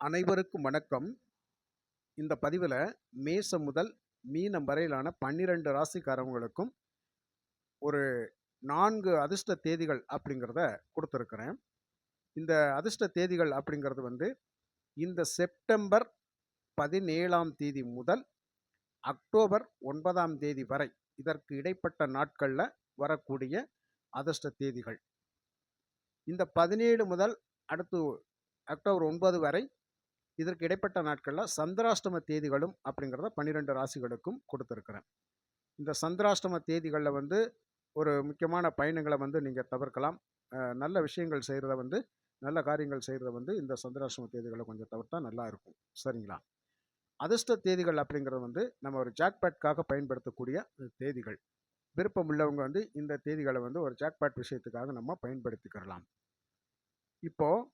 அனைவருக்கும் வணக்கம். இந்த பதிவில் மேசம் முதல் மீனம் வரையிலான பன்னிரெண்டு ராசிக்காரவங்களுக்கும் ஒரு நான்கு அதிர்ஷ்ட தேதிகள் அப்படிங்கிறத கொடுத்துருக்குறேன். இந்த அதிர்ஷ்ட தேதிகள் அப்படிங்கிறது வந்து இந்த செப்டம்பர் பதினேழாம் தேதி முதல் அக்டோபர் ஒன்பதாம் தேதி வரை இதற்கு இடைப்பட்ட நாட்களில் வரக்கூடிய அதிர்ஷ்ட தேதிகள். இந்த பதினேழு முதல் அடுத்து அக்டோபர் ஒன்பது வரை இதற்கு இடைப்பட்ட நாட்களில் சந்திராஷ்டம தேதிகளும் அப்படிங்கிறத பன்னிரெண்டு ராசிகளுக்கும் கொடுத்துருக்குறேன். இந்த சந்திராஷ்டம தேதிகளில் வந்து ஒரு முக்கியமான பயணங்களை வந்து நீங்கள் தவிர்க்கலாம். நல்ல விஷயங்கள் செய்கிறத வந்து நல்ல காரியங்கள் செய்கிறத வந்து இந்த சந்திராஷ்டம தேதிகளை கொஞ்சம் தவிர்த்தா நல்லா இருக்கும். சரிங்களா? அதிர்ஷ்ட தேதிகள் அப்படிங்கிறது வந்து நம்ம ஒரு ஜாக்பேட்காக பயன்படுத்தக்கூடிய தேதிகள். விருப்பம் உள்ளவங்க வந்து இந்த தேதிகளை வந்து ஒரு ஜாக்பேட் விஷயத்துக்காக நம்ம பயன்படுத்திக்கிறலாம். இப்போது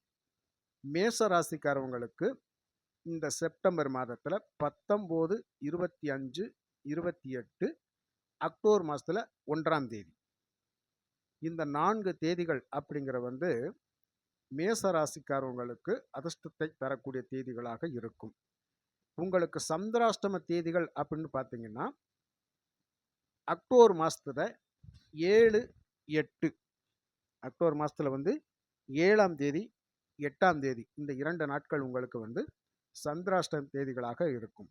மேச ராசிக்காரவங்களுக்கு இந்த செப்டம்பர் மாதத்தில் பத்தொம்போது இருபத்தி அஞ்சு இருபத்தி எட்டு அக்டோபர் மாதத்தில் ஒன்றாம் தேதி. இந்த நான்கு தேதிகள் அப்படிங்கிற வந்து மேச ராசிக்காரவங்களுக்கு அதிர்ஷ்டத்தை தரக்கூடிய தேதிகளாக இருக்கும். உங்களுக்கு சந்திராஷ்டம தேதிகள் அப்படின்னு பார்த்தீங்கன்னா அக்டோபர் மாதத்துல ஏழு எட்டு. அக்டோபர் மாதத்தில் வந்து ஏழாம் தேதி எட்டாம் தேதி இந்த இரண்டு நாட்கள் உங்களுக்கு வந்து சந்திராஷ்டம் தேதிகளாக இருக்கும்.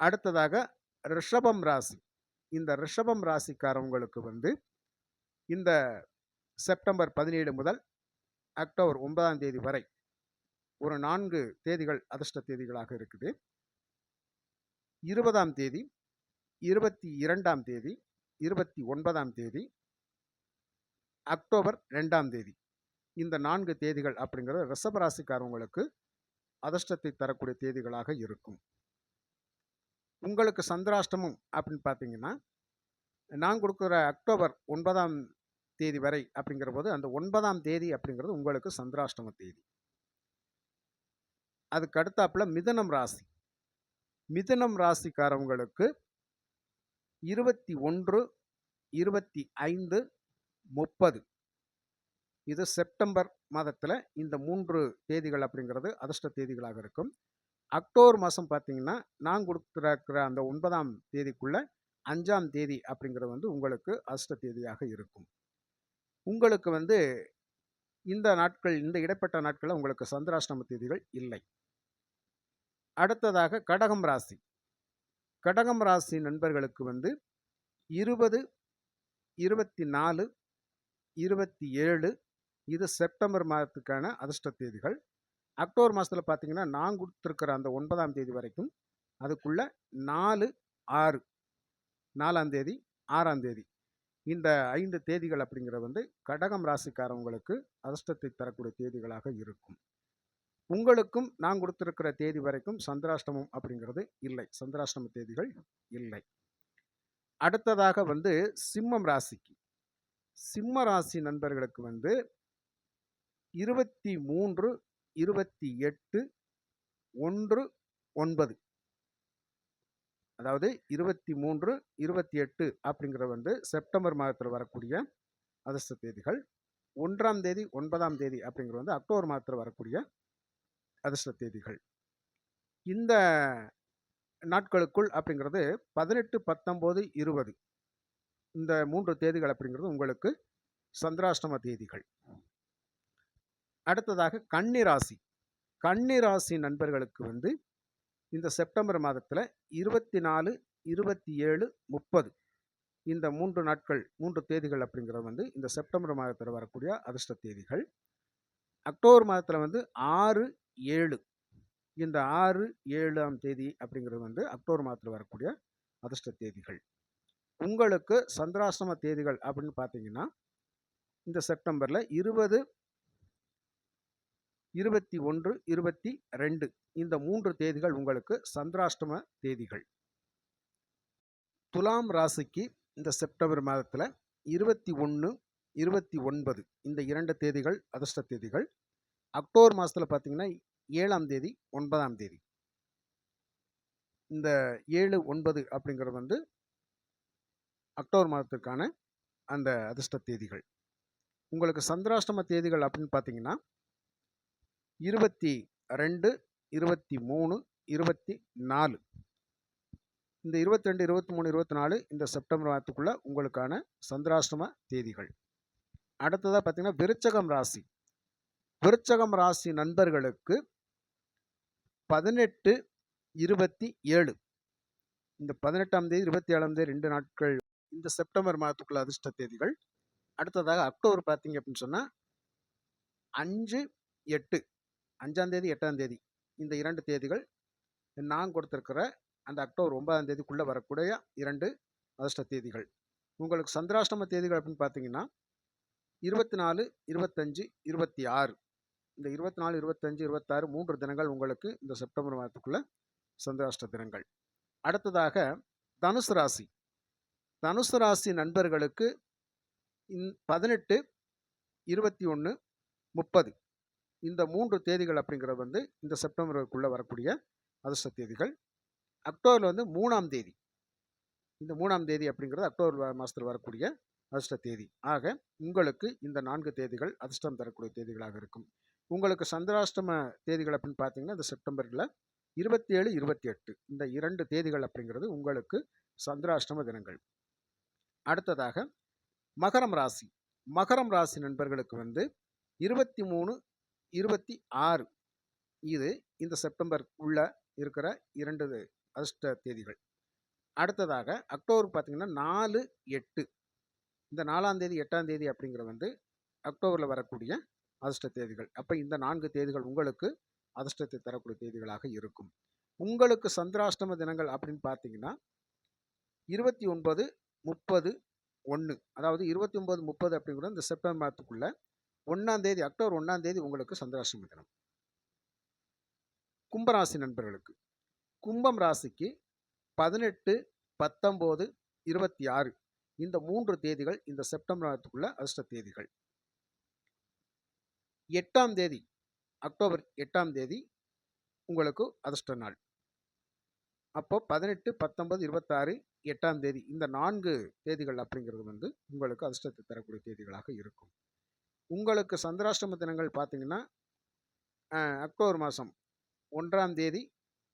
அடுத்ததாக ரிஷபம் ராசி. இந்த ரிஷபம் ராசிக்காரவங்களுக்கு வந்து இந்த செப்டம்பர் பதினேழு முதல் அக்டோபர் ஒன்பதாம் தேதி வரை ஒரு நான்கு தேதிகள் அதிர்ஷ்ட தேதிகளாக இருக்குது. இருபதாம் தேதி இருபத்தி இரண்டாம் தேதி இருபத்தி ஒன்பதாம் தேதி அக்டோபர் ரெண்டாம் தேதி. இந்த நான்கு தேதிகள் அப்படிங்கிறது ரிஷபராசிக்காரவங்களுக்கு அதிர்ஷ்டத்தை தரக்கூடிய தேதிகளாக இருக்கும். உங்களுக்கு சந்திராஷ்டமம் அப்படின்னு பார்த்தீங்கன்னா நான் கொடுக்குற அக்டோபர் ஒன்பதாம் தேதி வரை அப்படிங்கிற போது அந்த ஒன்பதாம் தேதி அப்படிங்கிறது உங்களுக்கு சந்திராஷ்டம தேதி. அதுக்கு அடுத்தாப்புல மிதனம் ராசி. மிதனம் ராசிக்காரவங்களுக்கு இருபத்தி ஒன்று இருபத்தி ஐந்து முப்பது. இது செப்டம்பர் மாதத்தில் இந்த மூன்று தேதிகள் அப்படிங்கிறது அதிர்ஷ்ட தேதிகளாக இருக்கும். அக்டோபர் மாதம் பார்த்தீங்கன்னா நான் கொடுத்துருக்கிற அந்த ஒன்பதாம் தேதிக்குள்ள அஞ்சாம் தேதி அப்படிங்கிறது வந்து உங்களுக்கு அதிர்ஷ்ட தேதியாக இருக்கும். உங்களுக்கு வந்து இந்த நாட்கள் இந்த இடைப்பட்ட நாட்களில் உங்களுக்கு சந்திராஷ்டம தேதிகள் இல்லை. அடுத்ததாக கடகம் ராசி. கடகம் ராசி நண்பர்களுக்கு வந்து இருபது இருபத்தி நாலு இருபத்தி ஏழு இது செப்டம்பர் மாதத்துக்கான அதிர்ஷ்ட தேதிகள். அக்டோபர் மாதத்தில் பார்த்தீங்கன்னா நான் கொடுத்துருக்கிற அந்த ஒன்பதாம் தேதி வரைக்கும் அதுக்குள்ள நாலு ஆறு நாலாம் தேதி ஆறாம் தேதி. இந்த ஐந்து தேதிகள் அப்படிங்கிறது வந்து கடகம் ராசிக்காரவங்களுக்கு அதிர்ஷ்டத்தை தரக்கூடிய தேதிகளாக இருக்கும். உங்களுக்கும் நான் கொடுத்துருக்கிற தேதி வரைக்கும் சந்திராஷ்டமம் அப்படிங்கிறது இல்லை. சந்திராஷ்டம தேதிகள் இல்லை. அடுத்ததாக வந்து சிம்மம் ராசிக்கு. சிம்ம ராசி நண்பர்களுக்கு வந்து இருபத்தி மூன்று இருபத்தி எட்டு ஒன்று ஒன்பது. அதாவது இருபத்தி மூன்று இருபத்தி எட்டு அப்படிங்கிற வந்து செப்டம்பர் மாதத்தில் வரக்கூடிய அதிர்ஷ்ட தேதிகள். ஒன்றாம் தேதி ஒன்பதாம் தேதி அப்படிங்கிறது வந்து அக்டோபர் மாதத்தில் வரக்கூடிய அதிர்ஷ்ட தேதிகள். இந்த நாட்களுக்குள் அப்படிங்கிறது பதினெட்டு பத்தொம்போது இருபது. இந்த மூன்று தேதிகள் அப்படிங்கிறது உங்களுக்கு சந்திராஷ்டம தேதிகள். அடுத்ததாக கன்னிராசி கன்னிராசி நண்பர்களுக்கு வந்து இந்த செப்டம்பர் மாதத்தில் இருபத்தி நாலு இருபத்தி ஏழு முப்பது இந்த மூன்று நாட்கள் மூன்று தேதிகள் அப்படிங்கிறது வந்து இந்த செப்டம்பர் மாதத்தில் வரக்கூடிய அதிர்ஷ்ட தேதிகள். அக்டோபர் மாதத்தில் வந்து ஆறு ஏழு இந்த ஆறு ஏழாம் தேதி அப்படிங்கிறது வந்து அக்டோபர் மாதத்தில் வரக்கூடிய அதிர்ஷ்ட தேதிகள். உங்களுக்கு சந்திராசிரம தேதிகள் அப்படின்னு பார்த்தீங்கன்னா இந்த செப்டம்பரில் இருபது இருபத்தி ஒன்று இருபத்தி ரெண்டு இந்த மூன்று தேதிகள் உங்களுக்கு சந்திராஷ்டம தேதிகள். துலாம் ராசிக்கு இந்த செப்டம்பர் மாதத்தில் இருபத்தி ஒன்று இருபத்தி ஒன்பது இந்த இரண்டு தேதிகள் அதிர்ஷ்ட தேதிகள். அக்டோபர் மாதத்தில் பார்த்தீங்கன்னா ஏழாம் தேதி ஒன்பதாம் தேதி. இந்த ஏழு ஒன்பது அப்படிங்கிறது வந்து அக்டோபர் மாதத்துக்கான அந்த அதிர்ஷ்ட தேதிகள். உங்களுக்கு சந்திராஷ்டம தேதிகள் அப்படின்னு பார்த்தீங்கன்னா இருபத்தி ரெண்டு இருபத்தி மூணு இருபத்தி நாலு. இந்த இருபத்தி ரெண்டு இருபத்தி மூணு இருபத்தி நாலு இந்த செப்டம்பர் மாதத்துக்குள்ளே உங்களுக்கான சந்திராஷ்டம தேதிகள். அடுத்ததாக பார்த்தீங்கன்னா விருச்சகம் ராசி. விருச்சகம் ராசி நண்பர்களுக்கு பதினெட்டு இருபத்தி ஏழு. இந்த பதினெட்டாம் தேதி இருபத்தி ஏழாம் தேதி ரெண்டு நாட்கள் இந்த செப்டம்பர் மாதத்துக்குள்ள அதிர்ஷ்ட தேதிகள். அடுத்ததாக அக்டோபர் பார்த்தீங்க அப்படின்னு சொன்னால் அஞ்சு எட்டு. அஞ்சாம் தேதி எட்டாம் தேதி இந்த இரண்டு தேதிகள் நான் கொடுத்துருக்கிற அந்த அக்டோபர் ஒன்பதாம் தேதிக்குள்ளே வரக்கூடிய இரண்டு அதிர்ஷ்ட தேதிகள். உங்களுக்கு சந்திராஷ்டம தேதிகள் அப்படின்னு பார்த்தீங்கன்னா இருபத்தி நாலு இருபத்தஞ்சு இருபத்தி ஆறு இந்த இருபத்தி நாலு இருபத்தஞ்சு இருபத்தாறு மூன்று தினங்கள் உங்களுக்கு இந்த செப்டம்பர் மாதத்துக்குள்ளே சந்திராஷ்ட தினங்கள். அடுத்ததாக தனுசு ராசி. தனுசு ராசி நண்பர்களுக்கு இந் பதினெட்டு இருபத்தி ஒன்று முப்பது. இந்த மூன்று தேதிகள் அப்படிங்கிறது வந்து இந்த செப்டம்பருக்குள்ளே வரக்கூடிய அதிர்ஷ்ட தேதிகள். அக்டோபரில் வந்து மூணாம் தேதி. இந்த மூணாம் தேதி அப்படிங்கிறது அக்டோபர் மாதத்தில் வரக்கூடிய அதிர்ஷ்ட தேதி. ஆக உங்களுக்கு இந்த நான்கு தேதிகள் அதிர்ஷ்டம் தரக்கூடிய தேதிகளாக இருக்கும். உங்களுக்கு சந்திராஷ்டம தேதிகள் அப்படின்னு பார்த்தீங்கன்னா இந்த செப்டம்பரில் இருபத்தி ஏழு இருபத்தி எட்டு இந்த இரண்டு தேதிகள் அப்படிங்கிறது உங்களுக்கு சந்திராஷ்டம தினங்கள். அடுத்ததாக மகரம் ராசி. மகரம் ராசி நண்பர்களுக்கு வந்து இருபத்தி மூணு இருபத்தி ஆறு. இது இந்த செப்டம்பர் உள்ள இருக்கிற இரண்டு அதிர்ஷ்ட தேதிகள். அடுத்ததாக அக்டோபர் பார்த்திங்கன்னா நாலு எட்டு. இந்த நாலாம் தேதி எட்டாம் தேதி அப்படிங்கிறது வந்து அக்டோபரில் வரக்கூடிய அதிர்ஷ்ட தேதிகள். அப்போ இந்த நான்கு தேதிகள் உங்களுக்கு அதிர்ஷ்டத்தை தரக்கூடிய தேதிகளாக இருக்கும். உங்களுக்கு சந்திராஷ்டம தினங்கள் அப்படின்னு பார்த்தீங்கன்னா இருபத்தி ஒன்பது முப்பது ஒன்று அதாவது இருபத்தி ஒன்பது முப்பது அப்படிங்கிற இந்த செப்டம்பர் மாதத்துக்குள்ள ஒன்றாம் தேதி அக்டோபர் ஒன்றாம் தேதி உங்களுக்கு சந்திராஷ்டம தினம். கும்பராசி நண்பர்களுக்கு. கும்பம் ராசிக்கு பதினெட்டு பத்தொம்போது இருபத்தி ஆறு. இந்த மூன்று தேதிகள் இந்த செப்டம்பர் மாதத்துக்குள்ள அதிர்ஷ்ட தேதிகள். எட்டாம் தேதி அக்டோபர் எட்டாம் தேதி உங்களுக்கு அதிர்ஷ்ட நாள். அப்போ பதினெட்டு பத்தொன்பது இருபத்தாறு எட்டாம் தேதி. இந்த நான்கு தேதிகள் அப்படிங்கிறது வந்து உங்களுக்கு அதிர்ஷ்டத்தை தரக்கூடிய தேதிகளாக இருக்கும். உங்களுக்கு சந்திராஷ்டம தினங்கள் பார்த்தீங்கன்னா அக்டோபர் மாதம் ஒன்றாம் தேதி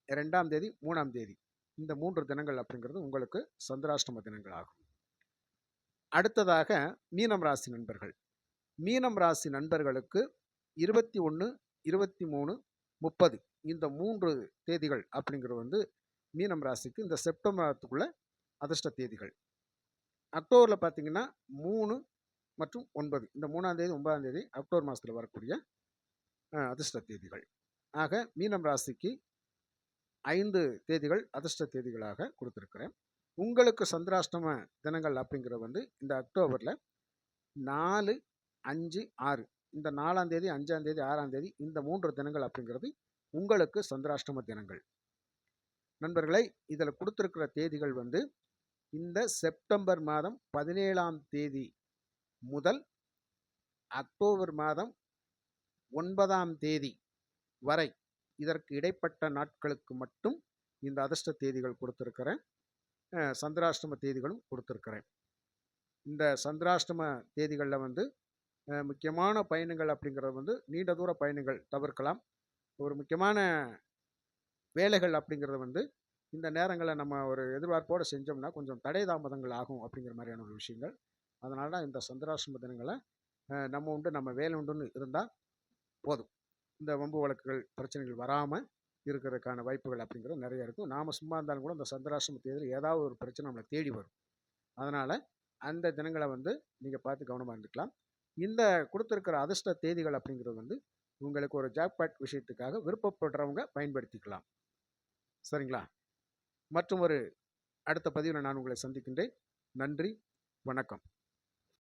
ரெண்டாம் தேதி மூணாம் தேதி. இந்த மூன்று தினங்கள் அப்படிங்கிறது உங்களுக்கு சந்திராஷ்டம தினங்கள் ஆகும் அடுத்ததாக மீனம் ராசி நண்பர்கள். மீனம் ராசி நண்பர்களுக்கு இருபத்தி ஒன்று இருபத்தி மூணு முப்பது இந்த மூன்று தேதிகள் அப்படிங்கிறது வந்து மீனம் ராசிக்கு இந்த செப்டம்பர் மாதத்துக்குள்ள அதிர்ஷ்ட தேதிகள். அக்டோபரில் பார்த்தீங்கன்னா மூணு மற்றும் ஒன்பது. இந்த மூணாம் தேதி ஒன்பதாம் தேதி அக்டோபர் மாதத்தில் வரக்கூடிய அதிர்ஷ்ட தேதிகள். ஆக மீனம் ராசிக்கு ஐந்து தேதிகள் அதிர்ஷ்ட தேதிகளாக கொடுத்துருக்குறேன். உங்களுக்கு சந்திராஷ்டம தினங்கள் அப்படிங்கிறது வந்து இந்த அக்டோபரில் நாலு அஞ்சு ஆறு. இந்த நாலாம் தேதி அஞ்சாம் தேதி ஆறாம் தேதி இந்த மூன்று தினங்கள் அப்படிங்கிறது உங்களுக்கு சந்திராஷ்டம தினங்கள். நண்பர்களை இதில் கொடுத்துருக்கிற தேதிகள் வந்து இந்த செப்டம்பர் மாதம் பதினேழாம் தேதி முதல் அக்டோபர் மாதம் ஒன்பதாம் தேதி வரை இதற்கு இடைப்பட்ட நாட்களுக்கு மட்டும் இந்த அதிர்ஷ்ட தேதிகள் கொடுத்துருக்கிறேன். சந்திராஷ்டம தேதிகளும் கொடுத்துருக்கிறேன். இந்த சந்திராஷ்டம தேதிகளில் வந்து முக்கியமான பயணங்கள் அப்படிங்கிறது வந்து நீண்ட தூர பயணங்கள் தவிர்க்கலாம். ஒரு முக்கியமான வேலைகள் அப்படிங்கிறது வந்து இந்த நேரங்களை நம்ம ஒரு எதிர்பார்ப்போடு செஞ்சோம்னா கொஞ்சம் தடை தாமதங்கள் ஆகும் அப்படிங்கிற மாதிரியான ஒரு விஷயங்கள். அதனால தான் இந்த சந்திராசிரம தினங்களை நம்ம உண்டு நம்ம வேலை உண்டுன்னு இருந்தால் போதும். இந்த வம்பு வழக்குகள் பிரச்சனைகள் வராமல் இருக்கிறதுக்கான வாய்ப்புகள் அப்படிங்கிறது நிறைய இருக்கும். நாம் சும்மா இருந்தாலும் கூட இந்த சந்திராசிரம தேதியில் ஏதாவது ஒரு பிரச்சனை நம்மளை தேடி வரும். அதனால் அந்த தினங்களை வந்து நீங்கள் பார்த்து கவனமாக இருந்துக்கலாம். இந்த கொடுத்துருக்கிற அதிர்ஷ்ட தேதிகள் அப்படிங்கிறது வந்து உங்களுக்கு ஒரு ஜாக்பாட் விஷயத்துக்காக விருப்பப்படுறவங்க பயன்படுத்திக்கலாம். சரிங்களா? மற்றும் ஒரு அடுத்த பதிவில் நான் உங்களை சந்திக்கின்றேன். நன்றி வணக்கம்.